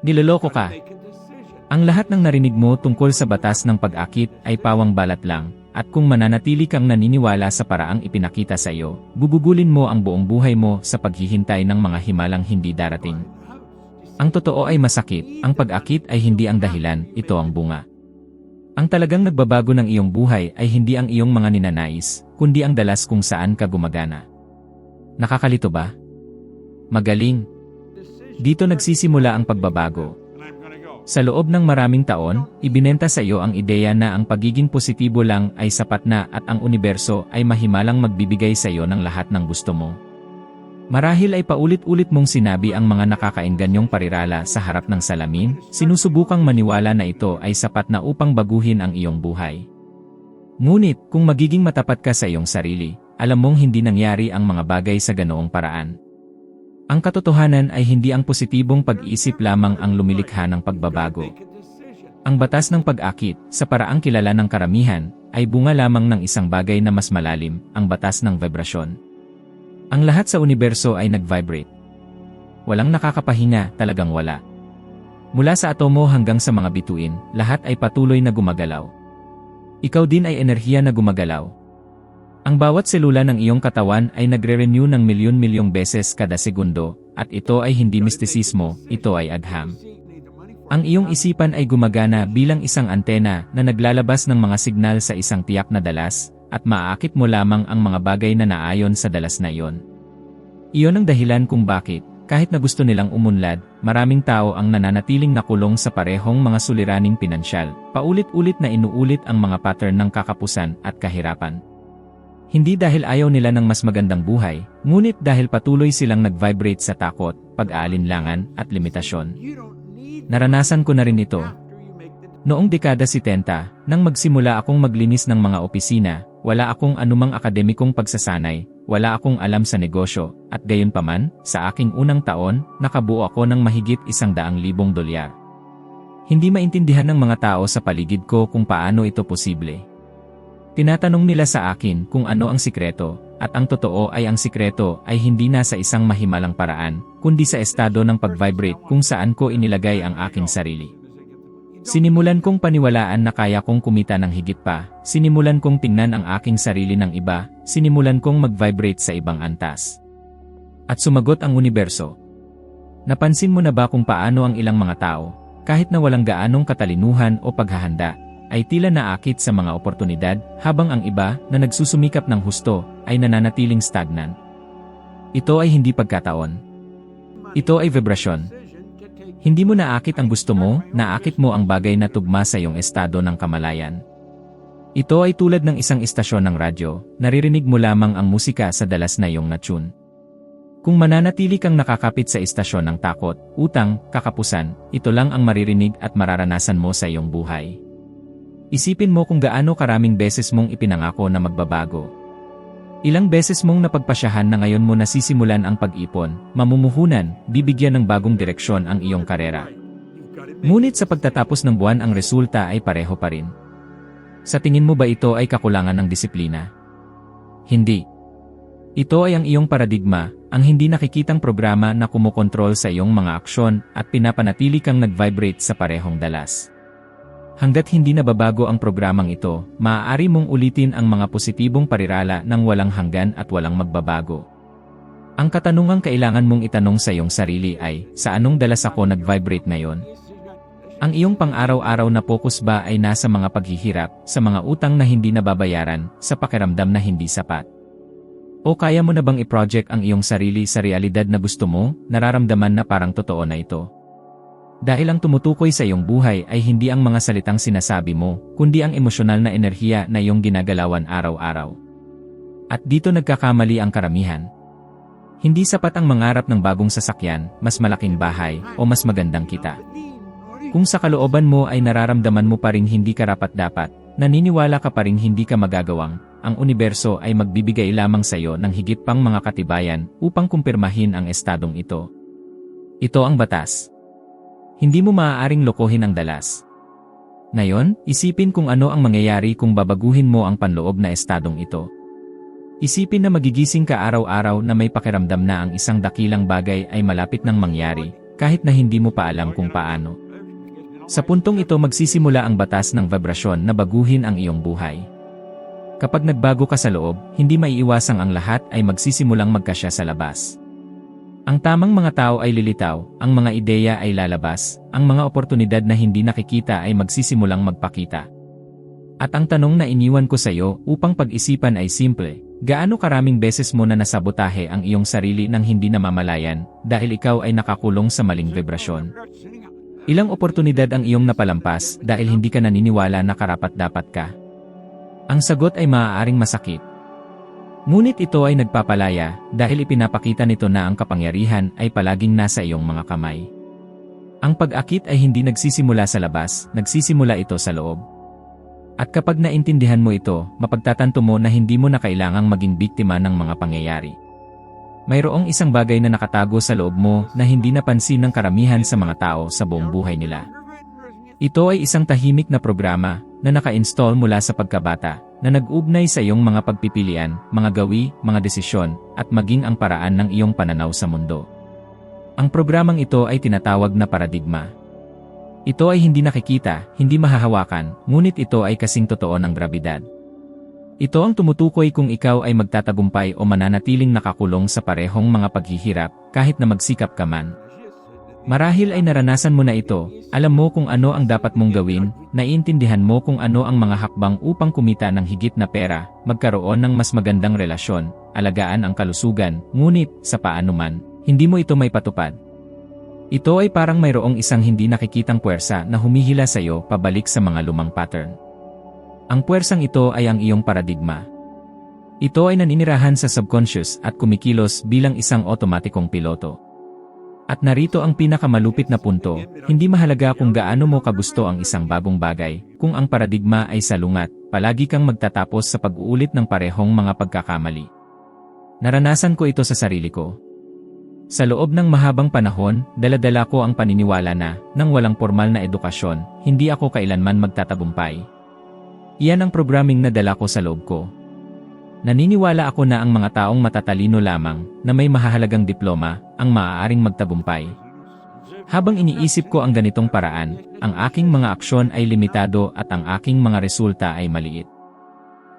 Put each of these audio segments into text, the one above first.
Niloloko ka. Ang lahat ng narinig mo tungkol sa batas ng pag-akit ay pawang balat lang, at kung mananatili kang naniniwala sa paraang ipinakita sa iyo, gugugulin mo ang buong buhay mo sa paghihintay ng mga himalang hindi darating. Ang totoo ay masakit, ang pag-akit ay hindi ang dahilan, ito ang bunga. Ang talagang nagbabago ng iyong buhay ay hindi ang iyong mga ninanais, kundi ang dalas kung saan ka gumagana. Nakakalito ba? Magaling. Dito nagsisimula ang pagbabago. Sa loob ng maraming taon, ibinenta sa iyo ang ideya na ang pagiging positibo lang ay sapat na at ang universo ay mahimalang magbibigay sa iyo ng lahat ng gusto mo. Marahil ay paulit-ulit mong sinabi ang mga nakakainganyong parirala sa harap ng salamin, sinusubukang maniwala na ito ay sapat na upang baguhin ang iyong buhay. Ngunit, kung magiging matapat ka sa iyong sarili, alam mong hindi nangyari ang mga bagay sa ganoong paraan. Ang katotohanan ay hindi ang positibong pag-iisip lamang ang lumilikha ng pagbabago. Ang batas ng pag-akit, sa paraang kilala ng karamihan, ay bunga lamang ng isang bagay na mas malalim, ang batas ng vibrasyon. Ang lahat sa universo ay nag-vibrate. Walang nakakapahinga, talagang wala. Mula sa atomo hanggang sa mga bituin, lahat ay patuloy na gumagalaw. Ikaw din ay enerhiya na gumagalaw. Ang bawat selula ng iyong katawan ay nagre-renew ng milyon-milyong beses kada segundo, at ito ay hindi mistisismo, ito ay agham. Ang iyong isipan ay gumagana bilang isang antena na naglalabas ng mga signal sa isang tiyak na dalas, at maaakit mo lamang ang mga bagay na naayon sa dalas na iyon. Iyon ang dahilan kung bakit, kahit na gusto nilang umunlad, maraming tao ang nananatiling nakulong sa parehong mga suliraning pinansyal, paulit-ulit na inuulit ang mga pattern ng kakapusan at kahirapan. Hindi dahil ayaw nila ng mas magandang buhay, ngunit dahil patuloy silang nag-vibrate sa takot, pag-aalinlangan, at limitasyon. Naranasan ko na rin ito. Noong dekada 70, nang magsimula akong maglinis ng mga opisina, wala akong anumang akademikong pagsasanay, wala akong alam sa negosyo, at gayon paman, sa aking unang taon, nakabuo ako ng mahigit isang daang libong dolyar. Hindi maintindihan ng mga tao sa paligid ko kung paano ito posible. Tinatanong nila sa akin kung ano ang sikreto, at ang totoo ay ang sikreto ay hindi nasa isang mahimalang paraan, kundi sa estado ng pag-vibrate kung saan ko inilagay ang aking sarili. Sinimulan kong paniwalaan na kaya kong kumita ng higit pa, sinimulan kong tingnan ang aking sarili ng iba, sinimulan kong mag-vibrate sa ibang antas. At sumagot ang universo. Napansin mo na ba kung paano ang ilang mga tao, kahit na walang gaanong katalinuhan o paghahanda, ay tila naakit sa mga oportunidad, habang ang iba na nagsusumikap ng husto ay nananatiling stagnan. Ito ay hindi pagkataon. Ito ay vibrasyon. Hindi mo naakit ang gusto mo, naakit mo ang bagay na tugma sa iyong estado ng kamalayan. Ito ay tulad ng isang istasyon ng radyo, naririnig mo lamang ang musika sa dalas na iyong natune. Kung mananatili kang nakakapit sa istasyon ng takot, utang, kakapusan, ito lang ang maririnig at mararanasan mo sa iyong buhay. Isipin mo kung gaano karaming beses mong ipinangako na magbabago. Ilang beses mong napagpasyahan na ngayon mo nasisimulan ang pag-ipon, mamumuhunan, bibigyan ng bagong direksyon ang iyong karera. Ngunit sa pagtatapos ng buwan ang resulta ay pareho pa rin. Sa tingin mo ba ito ay kakulangan ng disiplina? Hindi. Ito ay ang iyong paradigma, ang hindi nakikitang programa na kumukontrol sa iyong mga aksyon at pinapanatili kang nag-vibrate sa parehong dalas. Hanggat hindi nababago ang programang ito, maaari mong ulitin ang mga positibong parirala ng walang hanggan at walang magbabago. Ang katanungang kailangan mong itanong sa iyong sarili ay, sa anong dalas ako nag-vibrate ngayon? Ang iyong pang-araw-araw na focus ba ay nasa mga paghihirap, sa mga utang na hindi nababayaran, sa pakiramdam na hindi sapat? O kaya mo na bang i-project ang iyong sarili sa realidad na gusto mo, nararamdaman na parang totoo na ito? Dahil ang tumutukoy sa iyong buhay ay hindi ang mga salitang sinasabi mo, kundi ang emosyonal na enerhiya na iyong ginagalawan araw-araw. At dito nagkakamali ang karamihan. Hindi sapat ang mangarap ng bagong sasakyan, mas malaking bahay, o mas magandang kita. Kung sa kalooban mo ay nararamdaman mo pa rin hindi karapat-dapat, naniniwala ka pa rin hindi ka magagawang, ang universo ay magbibigay lamang sa iyo ng higit pang mga katibayan upang kumpirmahin ang estadong ito. Ito ang batas. Hindi mo maaaring lokohin ang dalas. Ngayon, isipin kung ano ang mangyayari kung babaguhin mo ang panloob na estadong ito. Isipin na magigising ka araw-araw na may pakiramdam na ang isang dakilang bagay ay malapit ng mangyari, kahit na hindi mo pa alam kung paano. Sa puntong ito magsisimula ang batas ng vibrasyon na baguhin ang iyong buhay. Kapag nagbago ka sa loob, hindi maiiwasang ang lahat ay magsisimulang magkasya sa labas. Ang tamang mga tao ay lilitaw, ang mga ideya ay lalabas, ang mga oportunidad na hindi nakikita ay magsisimulang magpakita. At ang tanong na iniwan ko sa iyo upang pag-isipan ay simple, gaano karaming beses mo na nasabotahe ang iyong sarili nang hindi namamalayan dahil ikaw ay nakakulong sa maling vibrasyon? Ilang oportunidad ang iyong napalampas dahil hindi ka naniniwala na karapat-dapat ka? Ang sagot ay maaaring masakit. Ngunit ito ay nagpapalaya dahil ipinapakita nito na ang kapangyarihan ay palaging nasa iyong mga kamay. Ang pag-akit ay hindi nagsisimula sa labas, nagsisimula ito sa loob. At kapag naintindihan mo ito, mapagtatanto mo na hindi mo na kailangang maging biktima ng mga pangyayari. Mayroong isang bagay na nakatago sa loob mo na hindi napansin ng karamihan sa mga tao sa buong buhay nila. Ito ay isang tahimik na programa na naka-install mula sa pagkabata na nag-ugnay sa iyong mga pagpipilian, mga gawi, mga desisyon, at maging ang paraan ng iyong pananaw sa mundo. Ang programang ito ay tinatawag na paradigma. Ito ay hindi nakikita, hindi mahahawakan, ngunit ito ay kasing totoo ng grabidad. Ito ang tumutukoy kung ikaw ay magtatagumpay o mananatiling nakakulong sa parehong mga paghihirap kahit na magsikap ka man. Marahil ay naranasan mo na ito, alam mo kung ano ang dapat mong gawin, naiintindihan mo kung ano ang mga hakbang upang kumita ng higit na pera, magkaroon ng mas magandang relasyon, alagaan ang kalusugan, ngunit, sa paano man, hindi mo ito may patupad. Ito ay parang mayroong isang hindi nakikitang puwersa na humihila sa iyo pabalik sa mga lumang pattern. Ang puwersang ito ay ang iyong paradigma. Ito ay naninirahan sa subconscious at kumikilos bilang isang otomatikong piloto. At narito ang pinakamalupit na punto, hindi mahalaga kung gaano mo kagusto ang isang bagong bagay, kung ang paradigma ay salungat, palagi kang magtatapos sa pag-uulit ng parehong mga pagkakamali. Naranasan ko ito sa sarili ko. Sa loob ng mahabang panahon, daladala ko ang paniniwala na, nang walang formal na edukasyon, hindi ako kailanman magtatagumpay. Iyan ang programming na dala ko sa loob ko, Naniniwala ako na ang mga taong matatalino lamang, na may mahahalagang diploma, ang maaaring magtagumpay. Habang iniisip ko ang ganitong paraan, ang aking mga aksyon ay limitado at ang aking mga resulta ay maliit.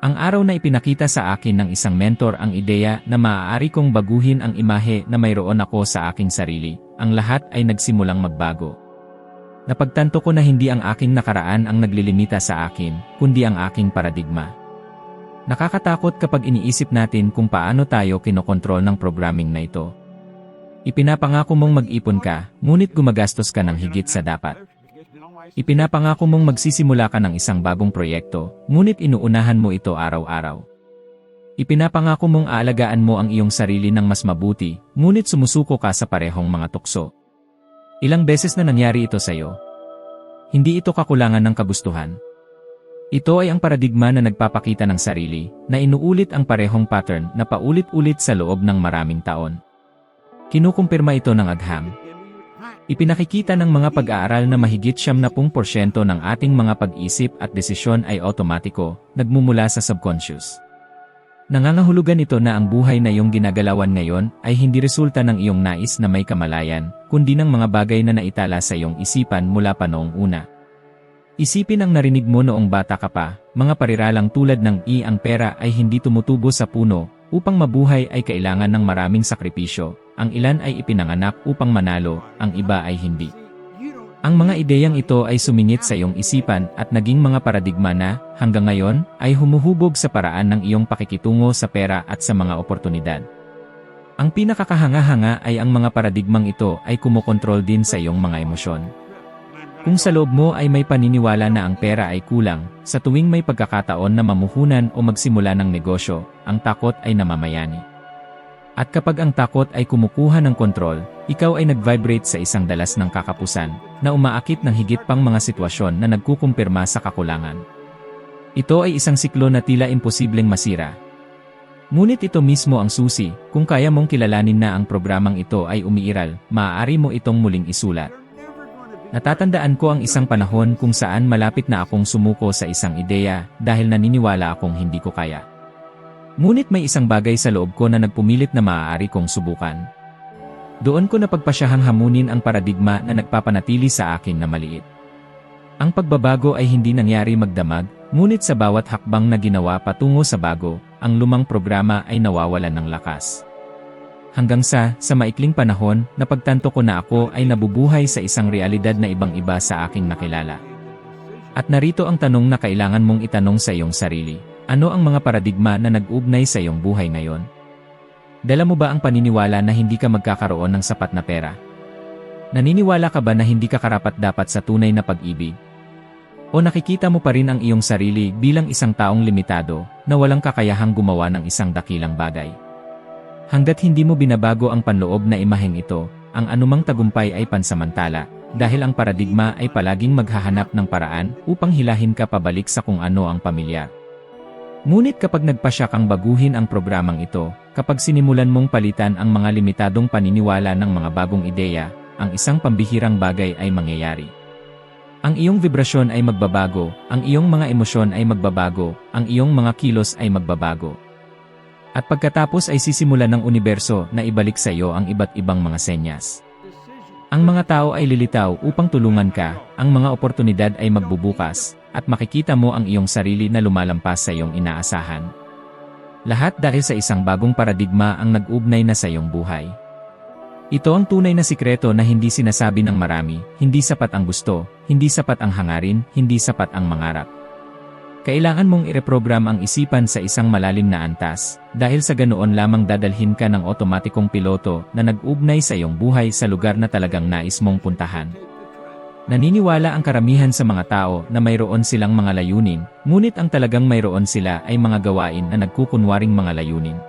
Ang araw na ipinakita sa akin ng isang mentor ang ideya na maaari kong baguhin ang imahe na mayroon ako sa aking sarili, ang lahat ay nagsimulang magbago. Napagtanto ko na hindi ang aking nakaraan ang naglilimita sa akin, kundi ang aking paradigma. Nakakatakot kapag iniisip natin kung paano tayo kinokontrol ng programming na ito. Ipinapangako mong mag-ipon ka, ngunit gumagastos ka ng higit sa dapat. Ipinapangako mong magsisimula ka ng isang bagong proyekto, ngunit inuunahan mo ito araw-araw. Ipinapangako mong aalagaan mo ang iyong sarili ng mas mabuti, ngunit sumusuko ka sa parehong mga tukso. Ilang beses na nangyari ito sa iyo. Hindi ito kakulangan ng kagustuhan, ito ay ang paradigma na nagpapakita ng sarili, na inuulit ang parehong pattern na paulit-ulit sa loob ng maraming taon. Kinukumpirma ito ng agham. Ipinakikita ng mga pag-aaral na mahigit 70% ng ating mga pag-isip at desisyon ay otomatiko, nagmumula sa subconscious. Nangangahulugan ito na ang buhay na iyong ginagalawan ngayon ay hindi resulta ng iyong nais na may kamalayan, kundi ng mga bagay na naitala sa iyong isipan mula pa noong una. Isipin ang narinig mo noong bata ka pa, mga pariralang tulad ng i ang pera ay hindi tumutubo sa puno, upang mabuhay ay kailangan ng maraming sakripisyo, ang ilan ay ipinanganak upang manalo, ang iba ay hindi. Ang mga ideyang ito ay sumingit sa iyong isipan at naging mga paradigma na, hanggang ngayon, ay humuhubog sa paraan ng iyong pakikitungo sa pera at sa mga oportunidad. Ang pinakakahanga-hanga ay ang mga paradigmang ito ay kumokontrol din sa iyong mga emosyon. Kung sa loob mo ay may paniniwala na ang pera ay kulang, sa tuwing may pagkakataon na mamuhunan o magsimula ng negosyo, ang takot ay namamayani. At kapag ang takot ay kumukuha ng kontrol, ikaw ay nag-vibrate sa isang dalas ng kakapusan, na umaakit ng higit pang mga sitwasyon na nagkukumpirma sa kakulangan. Ito ay isang siklo na tila imposibleng masira. Ngunit ito mismo ang susi, kung kaya mong kilalanin na ang programang ito ay umiiral, maaari mo itong muling isulat. Natatandaan ko ang isang panahon kung saan malapit na akong sumuko sa isang ideya dahil naniniwala akong hindi ko kaya. Ngunit may isang bagay sa loob ko na nagpumilit na maaari kong subukan. Doon ko napagpasyahang hamunin ang paradigma na nagpapanatili sa akin na maliit. Ang pagbabago ay hindi nangyari magdamag, ngunit sa bawat hakbang na ginawa patungo sa bago, ang lumang programa ay nawawalan ng lakas. Hanggang sa, sa maikling panahon, napagtanto ko na ako ay nabubuhay sa isang realidad na ibang-iba sa aking nakilala. At narito ang tanong na kailangan mong itanong sa iyong sarili. Ano ang mga paradigma na nag-ugnay sa iyong buhay ngayon? Dala mo ba ang paniniwala na hindi ka magkakaroon ng sapat na pera? Naniniwala ka ba na hindi ka karapat-dapat sa tunay na pag-ibig? O nakikita mo pa rin ang iyong sarili bilang isang taong limitado na walang kakayahang gumawa ng isang dakilang bagay? Hanggat hindi mo binabago ang panloob na imaheng ito, ang anumang tagumpay ay pansamantala, dahil ang paradigma ay palaging maghahanap ng paraan upang hilahin ka pabalik sa kung ano ang pamilyar. Ngunit kapag nagpasya kang baguhin ang programang ito, kapag sinimulan mong palitan ang mga limitadong paniniwala ng mga bagong ideya, ang isang pambihirang bagay ay mangyayari. Ang iyong vibrasyon ay magbabago, ang iyong mga emosyon ay magbabago, ang iyong mga kilos ay magbabago. At pagkatapos ay sisimulan ng universo na ibalik sa iyo ang iba't ibang mga senyas. Ang mga tao ay lilitaw upang tulungan ka, ang mga oportunidad ay magbubukas, at makikita mo ang iyong sarili na lumalampas sa iyong inaasahan. Lahat dahil sa isang bagong paradigma ang nag-ugnay na sa iyong buhay. Ito ang tunay na sikreto na hindi sinasabi ng marami, hindi sapat ang gusto, hindi sapat ang hangarin, hindi sapat ang mangarap. Kailangan mong ireprogram ang isipan sa isang malalim na antas, dahil sa ganoon lamang dadalhin ka ng otomatikong piloto na nag-ugnay sa iyong buhay sa lugar na talagang nais mong puntahan. Naniniwala ang karamihan sa mga tao na mayroon silang mga layunin, ngunit ang talagang mayroon sila ay mga gawain na nagkukunwaring mga layunin.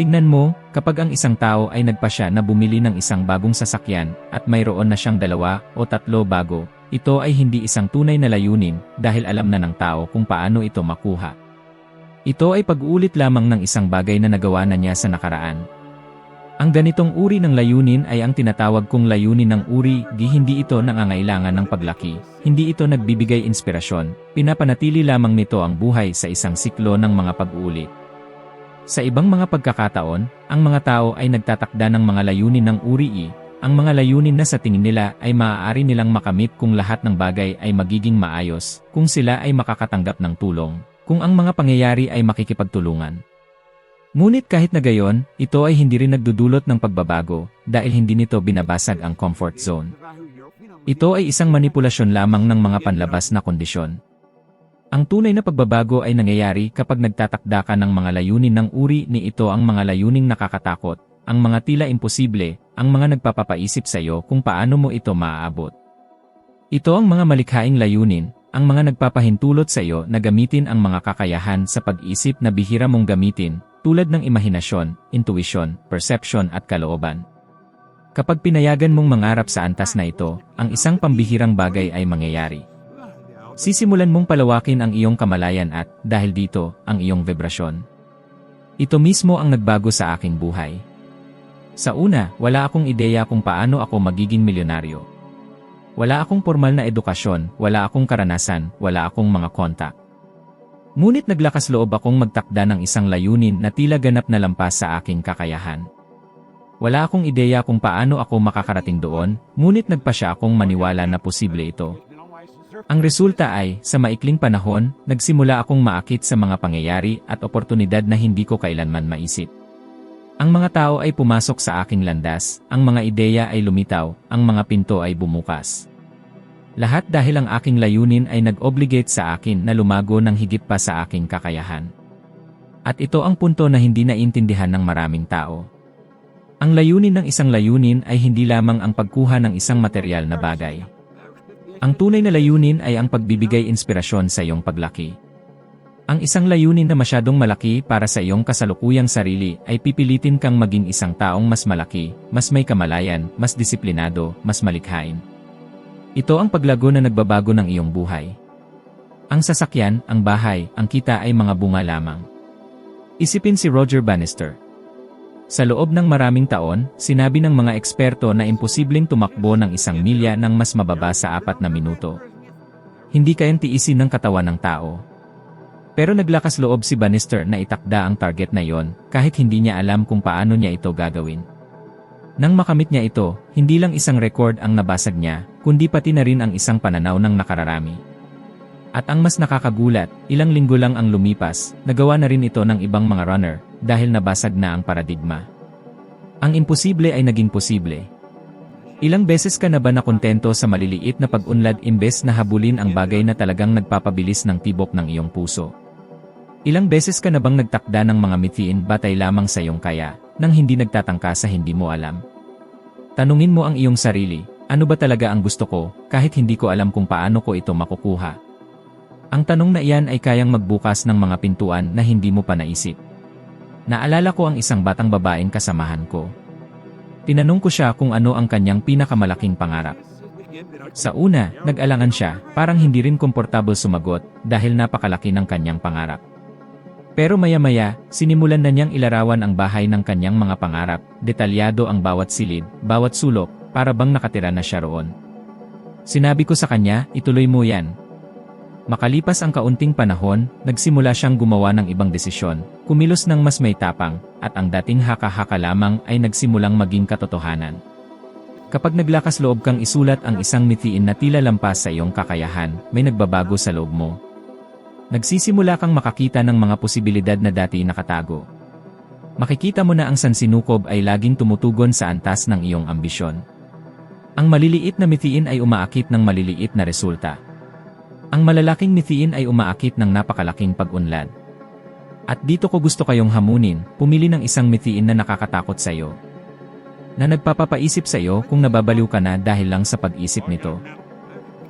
Tignan mo, kapag ang isang tao ay nagpasya na bumili ng isang bagong sasakyan at mayroon na siyang dalawa o tatlo bago, ito ay hindi isang tunay na layunin dahil alam na ng tao kung paano ito makuha. Ito ay pag-uulit lamang ng isang bagay na nagawa na niya sa nakaraan. Ang ganitong uri ng layunin ay ang tinatawag kong layunin ng uri, di hindi ito nangangailangan ng paglaki, hindi ito nagbibigay inspirasyon, pinapanatili lamang nito ang buhay sa isang siklo ng mga pag-uulit. Sa ibang mga pagkakataon, ang mga tao ay nagtatakda ng mga layunin ng uri ang mga layunin na sa tingin nila ay maaari nilang makamit kung lahat ng bagay ay magiging maayos, kung sila ay makakatanggap ng tulong, kung ang mga pangyayari ay makikipagtulungan. Ngunit kahit na gayon, ito ay hindi rin nagdudulot ng pagbabago dahil hindi nito binabasag ang comfort zone. Ito ay isang manipulasyon lamang ng mga panlabas na kondisyon. Ang tunay na pagbabago ay nangyayari kapag nagtatakda ka ng mga layunin ng uri ni ito ang mga layuning nakakatakot, ang mga tila imposible, ang mga nagpapapaisip sa iyo kung paano mo ito maaabot. Ito ang mga malikhaing layunin, ang mga nagpapahintulot sa iyo na gamitin ang mga kakayahan sa pag-isip na bihira mong gamitin, tulad ng imahinasyon, intuisyon, perception at kalooban. Kapag pinayagan mong mangarap sa antas na ito, ang isang pambihirang bagay ay mangyayari. Sisimulan mong palawakin ang iyong kamalayan at, dahil dito, ang iyong vibrasyon. Ito mismo ang nagbago sa aking buhay. Sa una, wala akong ideya kung paano ako magiging milyonaryo. Wala akong formal na edukasyon, wala akong karanasan, wala akong mga kontak. Ngunit naglakas loob akong magtakda ng isang layunin na tila ganap na lampas sa aking kakayahan. Wala akong ideya kung paano ako makakarating doon, ngunit nagpasya akong maniwala na posible ito. Ang resulta ay, sa maikling panahon, nagsimula akong maakit sa mga pangyayari at oportunidad na hindi ko kailanman maisip. Ang mga tao ay pumasok sa aking landas, ang mga ideya ay lumitaw, ang mga pinto ay bumukas. Lahat dahil ang aking layunin ay nag-obligate sa akin na lumago ng higit pa sa aking kakayahan. At ito ang punto na hindi naintindihan ng maraming tao. Ang layunin ng isang layunin ay hindi lamang ang pagkuha ng isang material na bagay. Ang tunay na layunin ay ang pagbibigay inspirasyon sa iyong paglaki. Ang isang layunin na masyadong malaki para sa iyong kasalukuyang sarili ay pipilitin kang maging isang taong mas malaki, mas may kamalayan, mas disiplinado, mas malikhain. Ito ang paglago na nagbabago ng iyong buhay. Ang sasakyan, ang bahay, ang kita ay mga bunga lamang. Isipin si Roger Bannister. Sa loob ng maraming taon, sinabi ng mga eksperto na imposibleng tumakbo ng isang milya ng mas mababa sa apat na minuto. Hindi kayang tiisin ng katawan ng tao. Pero naglakas loob si Bannister na itakda ang target na yon kahit hindi niya alam kung paano niya ito gagawin. Nang makamit niya ito, hindi lang isang record ang nabasag niya, kundi pati na rin ang isang pananaw ng nakararami. At ang mas nakakagulat, ilang linggo lang ang lumipas, nagawa na rin ito ng ibang mga runner, dahil nabasag na ang paradigma. Ang imposible ay naging posible. Ilang beses ka na ba nakontento sa maliliit na pag-unlad imbes na habulin ang bagay na talagang nagpapabilis ng tibok ng iyong puso? Ilang beses ka na bang nagtakda ng mga mithiin batay lamang sa iyong kaya, nang hindi nagtatangka sa hindi mo alam? Tanungin mo ang iyong sarili, ano ba talaga ang gusto ko, kahit hindi ko alam kung paano ko ito makukuha? Ang tanong na iyan ay kayang magbukas ng mga pintuan na hindi mo pa naisip. Naalala ko ang isang batang babaeng kasamahan ko. Tinanong ko siya kung ano ang kanyang pinakamalaking pangarap. Sa una, nag-alangan siya, parang hindi rin komportable sumagot dahil napakalaki ng kanyang pangarap. Pero maya-maya, sinimulan na niyang ilarawan ang bahay ng kanyang mga pangarap, detalyado ang bawat silid, bawat sulok, para bang nakatira na siya roon. Sinabi ko sa kanya, ituloy mo yan. Makalipas ang kaunting panahon, nagsimula siyang gumawa ng ibang desisyon, kumilos ng mas may tapang, at ang dating haka-haka lamang ay nagsimulang maging katotohanan. Kapag naglakas loob kang isulat ang isang mithiin na tila lampas sa iyong kakayahan, may nagbabago sa loob mo. Nagsisimula kang makakita ng mga posibilidad na dati nakatago. Makikita mo na ang sansinukob ay laging tumutugon sa antas ng iyong ambisyon. Ang maliliit na mithiin ay umaakit ng maliliit na resulta. Ang malalaking mithiin ay umaakit ng napakalaking pag-unlad. At dito ko gusto kayong hamunin, pumili ng isang mithiin na nakakatakot sa iyo. Na nagpapapaisip sa iyo kung nababaliw ka na dahil lang sa pag-isip nito.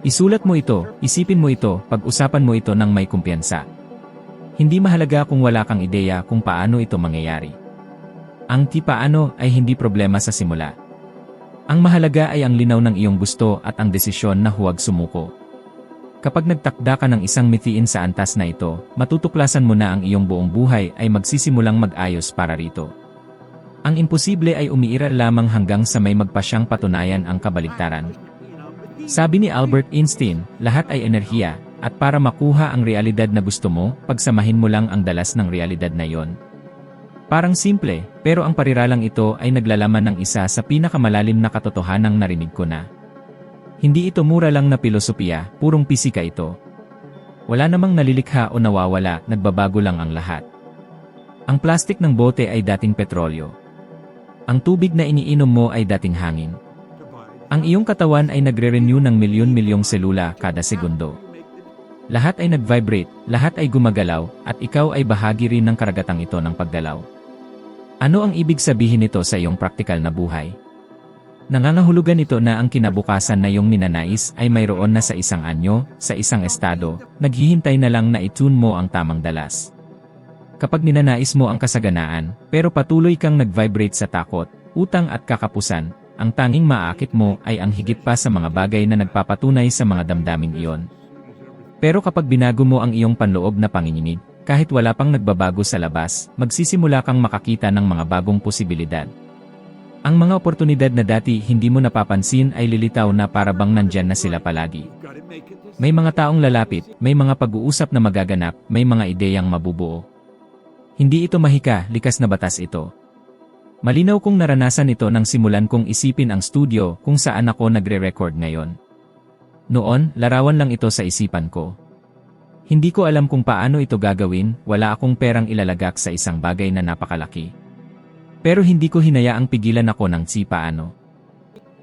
Isulat mo ito, isipin mo ito, pag-usapan mo ito ng may kumpiyansa. Hindi mahalaga kung wala kang ideya kung paano ito mangyayari. Ang ti paano ay hindi problema sa simula. Ang mahalaga ay ang linaw ng iyong gusto at ang desisyon na huwag sumuko. Kapag nagtakda ka ng isang mithiin sa antas na ito, matutuklasan mo na ang iyong buong buhay ay magsisimulang mag-ayos para rito. Ang imposible ay umiiral lamang hanggang sa may magpasyang patunayan ang kabaligtaran. Sabi ni Albert Einstein, lahat ay enerhiya, at para makuha ang realidad na gusto mo, pagsamahin mo lang ang dalas ng realidad na yon. Parang simple, pero ang pariralang ito ay naglalaman ng isa sa pinakamalalim na katotohanang narinig ko na. Hindi ito mura lang na pilosopiya, purong pisika ito. Wala namang nalilikha o nawawala, nagbabago lang ang lahat. Ang plastik ng bote ay dating petrolyo. Ang tubig na iniinom mo ay dating hangin. Ang iyong katawan ay nagre-renew ng milyon-milyong selula kada segundo. Lahat ay nag-vibrate, lahat ay gumagalaw, at ikaw ay bahagi rin ng karagatang ito ng pagdalaw. Ano ang ibig sabihin nito sa iyong praktikal na buhay? Nangangahulugan ito na ang kinabukasan na iyong ninanais ay mayroon na sa isang anyo, sa isang estado, naghihintay na lang na itune mo ang tamang dalas. Kapag ninanais mo ang kasaganaan, pero patuloy kang nag-vibrate sa takot, utang at kakapusan, ang tanging maakit mo ay ang higit pa sa mga bagay na nagpapatunay sa mga damdaming iyon. Pero kapag binago mo ang iyong panloob na panginginig, kahit wala pang nagbabago sa labas, magsisimula kang makakita ng mga bagong posibilidad. Ang mga oportunidad na dati hindi mo napapansin ay lilitaw na para bang nandyan na sila palagi. May mga taong lalapit, may mga pag-uusap na magaganap, may mga ideyang mabubuo. Hindi ito mahika, likas na batas ito. Malinaw kong naranasan ito nang simulan kong isipin ang studio kung saan ako nagre-record ngayon. Noon, larawan lang ito sa isipan ko. Hindi ko alam kung paano ito gagawin, wala akong perang ilalagak sa isang bagay na napakalaki. Pero hindi ko hinayaang pigilan ako ng si paano.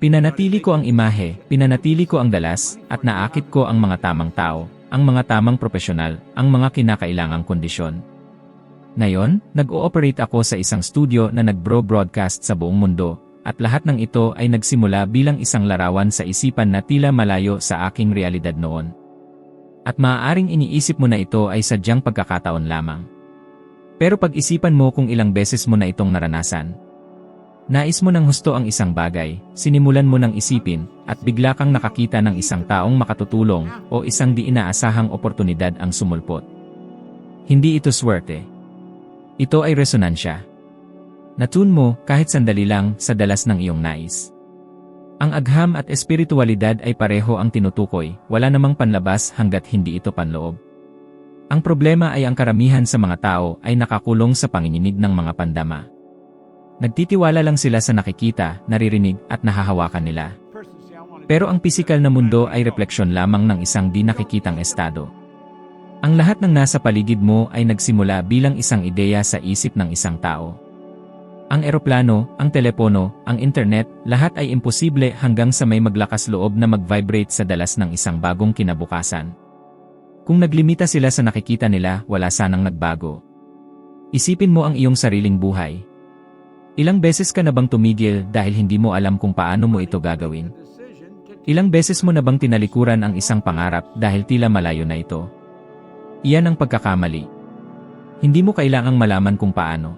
Pinanatili ko ang imahe, pinanatili ko ang dalas, at naakit ko ang mga tamang tao, ang mga tamang profesional, ang mga kinakailangang kondisyon. Ngayon, nag-ooperate ako sa isang studio na nag-bro-broadcast sa buong mundo, at lahat ng ito ay nagsimula bilang isang larawan sa isipan na tila malayo sa aking realidad noon. At maaaring iniisip mo na ito ay sadyang pagkakataon lamang. Pero pag-isipan mo kung ilang beses mo na itong naranasan. Nais mo ng husto ang isang bagay, sinimulan mo ng isipin, at bigla kang nakakita ng isang taong makatutulong o isang di inaasahang oportunidad ang sumulpot. Hindi ito swerte. Ito ay resonansya. Natun mo kahit sandali lang sa dalas ng iyong nais. Ang agham at espiritualidad ay pareho ang tinutukoy, wala namang panlabas hanggat hindi ito panloob. Ang problema ay ang karamihan sa mga tao ay nakakulong sa panginginig ng mga pandama. Nagtitiwala lang sila sa nakikita, naririnig at nahahawakan nila. Pero ang pisikal na mundo ay refleksyon lamang ng isang di nakikitang estado. Ang lahat ng nasa paligid mo ay nagsimula bilang isang ideya sa isip ng isang tao. Ang eroplano, ang telepono, ang internet, lahat ay imposible hanggang sa may maglakas loob na mag-vibrate sa dalas ng isang bagong kinabukasan. Kung naglimita sila sa nakikita nila, wala sanang nagbago. Isipin mo ang iyong sariling buhay. Ilang beses ka na bang tumigil dahil hindi mo alam kung paano mo ito gagawin? Ilang beses mo na bang tinalikuran ang isang pangarap dahil tila malayo na ito? Iyan ang pagkakamali. Hindi mo kailangang malaman kung paano.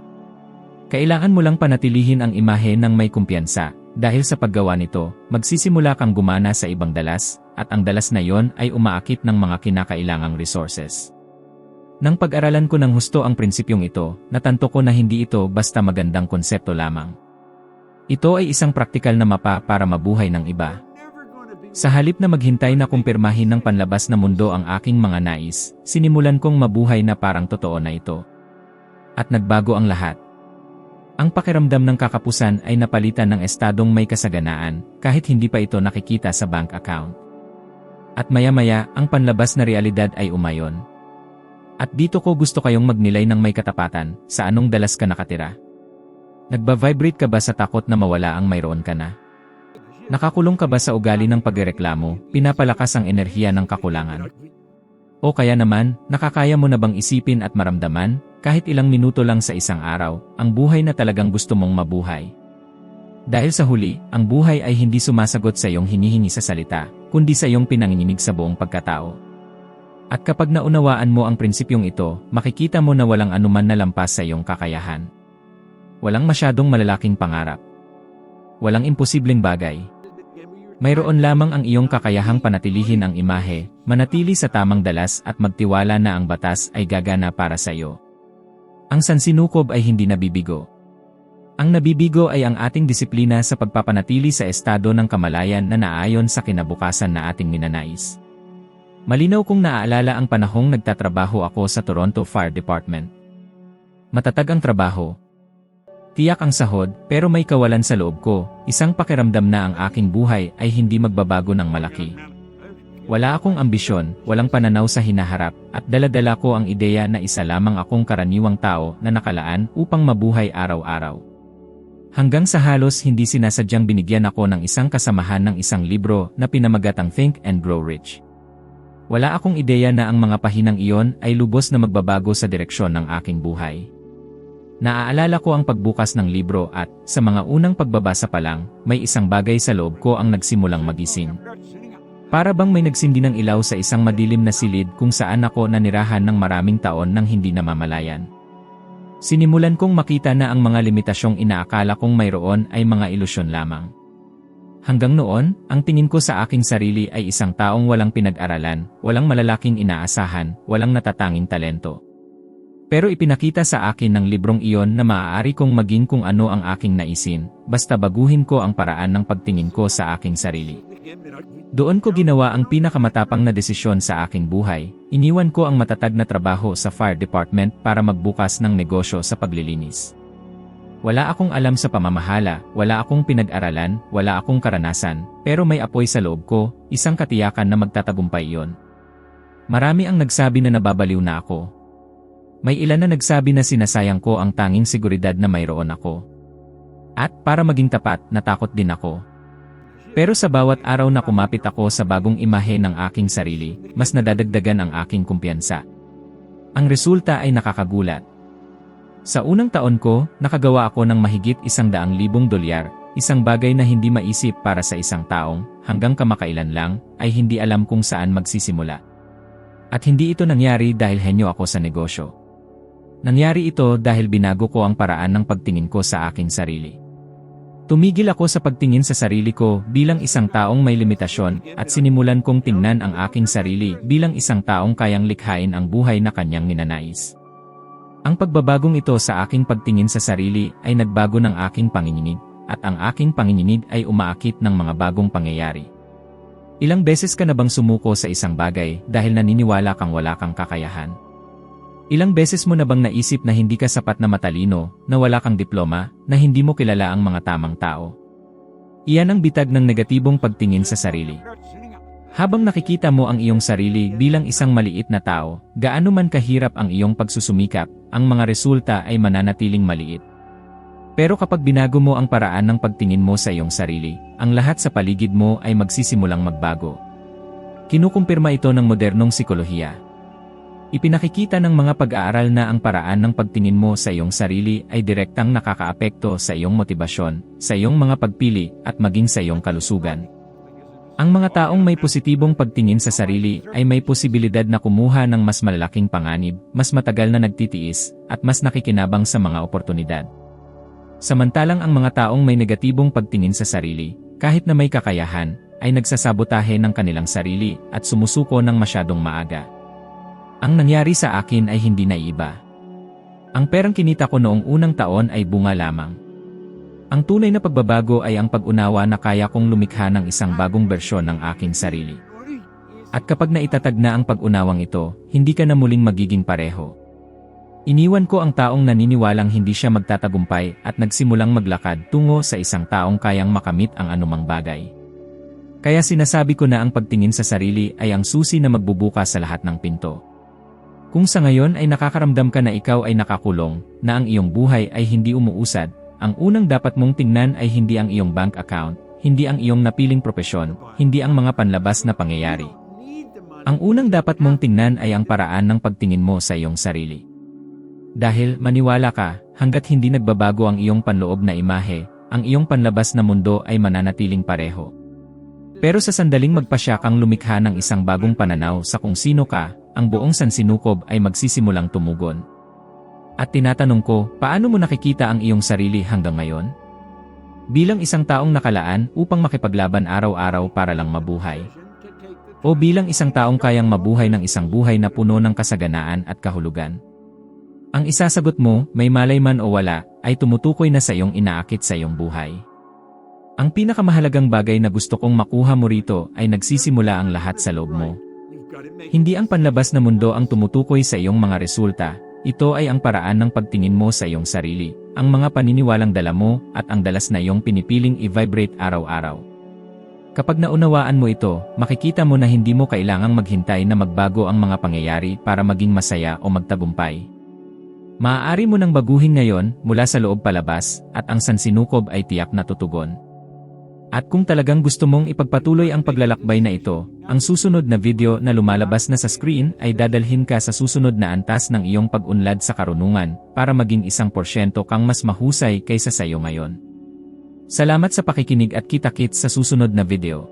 Kailangan mo lang panatilihin ang imahe ng may kumpiyansa, dahil sa paggawa nito, magsisimula kang gumana sa ibang dalas, at ang dalas na yon ay umaakit ng mga kinakailangang resources. Nang pag-aralan ko ng husto ang prinsipyong ito, natanto ko na hindi ito basta magandang konsepto lamang. Ito ay isang praktikal na mapa para mabuhay ng iba. Sa halip na maghintay na kumpirmahin ng panlabas na mundo ang aking mga nais, sinimulan kong mabuhay na parang totoo na ito. At nagbago ang lahat. Ang pakiramdam ng kakapusan ay napalitan ng estadong may kasaganaan, kahit hindi pa ito nakikita sa bank account. At maya-maya, ang panlabas na realidad ay umayon. At dito ko gusto kayong magnilay ng may katapatan, sa anong dalas ka nakatira. Nagba-vibrate ka ba sa takot na mawala ang mayroon ka na? Nakakulong ka ba sa ugali ng pagreklamo, pinapalakas ang enerhiya ng kakulangan? O kaya naman, nakakaya mo na bang isipin at maramdaman, kahit ilang minuto lang sa isang araw, ang buhay na talagang gusto mong mabuhay? Dahil sa huli, ang buhay ay hindi sumasagot sa iyong hinihingi sa salita, kundi sa iyong pinanginginig sa buong pagkatao. At kapag naunawaan mo ang prinsipyong ito, makikita mo na walang anuman na lampas sa iyong kakayahan. Walang masyadong malalaking pangarap. Walang imposibleng bagay. Mayroon lamang ang iyong kakayahang panatilihin ang imahe, manatili sa tamang dalas at magtiwala na ang batas ay gagana para sa iyo. Ang sansinukob ay hindi nabibigo. Ang nabibigo ay ang ating disiplina sa pagpapanatili sa estado ng kamalayan na naayon sa kinabukasan na ating minanais. Malinaw kong naaalala ang panahong nagtatrabaho ako sa Toronto Fire Department. Matatag ang trabaho, Tiyak ang sahod, pero may kawalan sa loob ko, isang pakiramdam na ang aking buhay ay hindi magbabago ng malaki. Wala akong ambisyon, walang pananaw sa hinaharap, at daladala ko ang ideya na isa lamang akong karaniwang tao na nakalaan upang mabuhay araw-araw. Hanggang sa halos hindi sinasadyang binigyan ako ng isang kasamahan ng isang libro na pinamagatang Think and Grow Rich. Wala akong ideya na ang mga pahinang iyon ay lubos na magbabago sa direksyon ng aking buhay. Naaalala ko ang pagbukas ng libro at, sa mga unang pagbabasa pa lang, may isang bagay sa loob ko ang nagsimulang magising. Para bang may nagsindi ng ilaw sa isang madilim na silid kung saan ako nanirahan ng maraming taon nang hindi namamalayan. Sinimulan kong makita na ang mga limitasyong inaakala kong mayroon ay mga ilusyon lamang. Hanggang noon, ang tingin ko sa aking sarili ay isang taong walang pinag-aralan, walang malalaking inaasahan, walang natatanging talento. Pero ipinakita sa akin ng librong iyon na maaari kong maging kung ano ang aking naisin, basta baguhin ko ang paraan ng pagtingin ko sa aking sarili. Doon ko ginawa ang pinakamatapang na desisyon sa aking buhay, iniwan ko ang matatag na trabaho sa fire department para magbukas ng negosyo sa paglilinis. Wala akong alam sa pamamahala, wala akong pinag-aralan, wala akong karanasan, pero may apoy sa loob ko, isang katiyakan na magtatagumpay iyon. Marami ang nagsabi na nababaliw na ako, may ilan na nagsabi na sinasayang ko ang tanging seguridad na mayroon ako. At para maging tapat, natakot din ako. Pero sa bawat araw na kumapit ako sa bagong imahe ng aking sarili, mas nadadagdagan ang aking kumpiyansa. Ang resulta ay nakakagulat. Sa unang taon ko, nakagawa ako ng mahigit isang daang libong dolyar, isang bagay na hindi maisip para sa isang taong, hanggang kamakailan lang, ay hindi alam kung saan magsisimula. At hindi ito nangyari dahil henyo ako sa negosyo. Nangyari ito dahil binago ko ang paraan ng pagtingin ko sa aking sarili. Tumigil ako sa pagtingin sa sarili ko bilang isang taong may limitasyon at sinimulan kong tingnan ang aking sarili bilang isang taong kayang likhain ang buhay na kanyang ninanais. Ang pagbabagong ito sa aking pagtingin sa sarili ay nagbago ng aking panginginig at ang aking panginginig ay umaakit ng mga bagong pangyayari. Ilang beses ka na bang sumuko sa isang bagay dahil naniniwala kang wala kang kakayahan? Ilang beses mo na bang naisip na hindi ka sapat na matalino, na wala kang diploma, na hindi mo kilala ang mga tamang tao? Iyan ang bitag ng negatibong pagtingin sa sarili. Habang nakikita mo ang iyong sarili bilang isang maliit na tao, gaano man kahirap ang iyong pagsusumikap, ang mga resulta ay mananatiling maliit. Pero kapag binago mo ang paraan ng pagtingin mo sa iyong sarili, ang lahat sa paligid mo ay magsisimulang magbago. Kinukumpirma ito ng modernong sikolohiya. Ipinakikita ng mga pag-aaral na ang paraan ng pagtingin mo sa iyong sarili ay direktang nakakaapekto sa iyong motibasyon, sa iyong mga pagpili, at maging sa iyong kalusugan. Ang mga taong may positibong pagtingin sa sarili ay may posibilidad na kumuha ng mas malalaking panganib, mas matagal na nagtitiis, at mas nakikinabang sa mga oportunidad. Samantalang ang mga taong may negatibong pagtingin sa sarili, kahit na may kakayahan, ay nagsasabotahe ng kanilang sarili at sumusuko ng masyadong maaga. Ang nangyari sa akin ay hindi na iba. Ang perang kinita ko noong unang taon ay bunga lamang. Ang tunay na pagbabago ay ang pag-unawa na kaya kong lumikha ng isang bagong bersyon ng aking sarili. At kapag naitatag na ang pag-unawang ito, hindi ka na muling magiging pareho. Iniwan ko ang taong naniniwalang hindi siya magtatagumpay at nagsimulang maglakad tungo sa isang taong kayang makamit ang anumang bagay. Kaya sinasabi ko na ang pagtingin sa sarili ay ang susi na magbubukas sa lahat ng pinto. Kung sa ngayon ay nakakaramdam ka na ikaw ay nakakulong, na ang iyong buhay ay hindi umuusad, ang unang dapat mong tingnan ay hindi ang iyong bank account, hindi ang iyong napiling propesyon, hindi ang mga panlabas na pangyayari. Ang unang dapat mong tingnan ay ang paraan ng pagtingin mo sa iyong sarili. Dahil maniwala ka, hanggat hindi nagbabago ang iyong panloob na imahe, ang iyong panlabas na mundo ay mananatiling pareho. Pero sa sandaling magpasya kang lumikha ng isang bagong pananaw sa kung sino ka, ang buong sansinukob ay magsisimulang tumugon. At tinatanong ko, paano mo nakikita ang iyong sarili hanggang ngayon? Bilang isang taong nakalaan upang makipaglaban araw-araw para lang mabuhay. O bilang isang taong kayang mabuhay ng isang buhay na puno ng kasaganaan at kahulugan. Ang isasagot mo, may malay man o wala, ay tumutukoy na sa iyong inaakit sa iyong buhay. Ang pinakamahalagang bagay na gusto kong makuha mo rito ay nagsisimula ang lahat sa loob mo. Hindi ang panlabas na mundo ang tumutukoy sa iyong mga resulta, ito ay ang paraan ng pagtingin mo sa iyong sarili, ang mga paniniwalang dala mo at ang dalas na iyong pinipiling i-vibrate araw-araw. Kapag naunawaan mo ito, makikita mo na hindi mo kailangang maghintay na magbago ang mga pangyayari para maging masaya o magtagumpay. Maaari mo nang baguhin ngayon mula sa loob palabas at ang sansinukob ay tiyak na tutugon. At kung talagang gusto mong ipagpatuloy ang paglalakbay na ito, ang susunod na video na lumalabas na sa screen ay dadalhin ka sa susunod na antas ng iyong pag-unlad sa karunungan para maging isang porsyento kang mas mahusay kaysa sa iyo ngayon. Salamat sa pakikinig at kita-kits sa susunod na video.